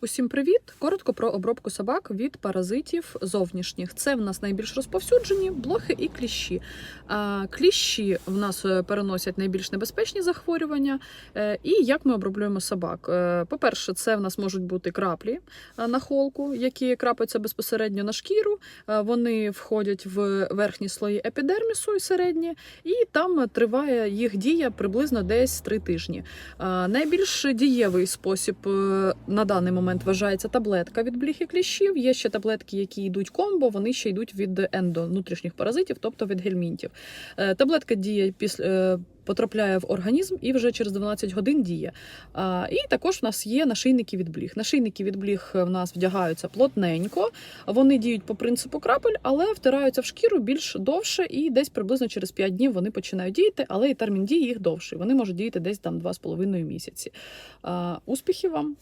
Усім привіт! Коротко про обробку собак від паразитів зовнішніх. Це в нас найбільш розповсюджені блохи і кліщі. Кліщі в нас е, переносять найбільш небезпечні захворювання. Е, І як ми оброблюємо собак? Е, По-перше, це в нас можуть бути краплі на холку, які крапаються безпосередньо на шкіру. Вони входять в верхні слої епідермісу і середні, і там триває їх дія приблизно десь 3 тижні. Найбільш дієвий спосіб на даний момент вважається таблетка від бліх кліщів. Є ще таблетки, які йдуть комбо, вони ще йдуть від ендо внутрішніх паразитів, тобто від гельмінтів. Е, Таблетка діє після. е, Потрапляє в організм і вже через 12 годин діє. А, і також в нас є нашийники від бліх. Нашийники від бліх в нас вдягаються плотненько, вони діють по принципу крапель, але втираються в шкіру більш довше, і десь приблизно через 5 днів вони починають діяти, але і термін дії їх довший. Вони можуть діяти десь там 2,5 місяці. А, успіхів вам!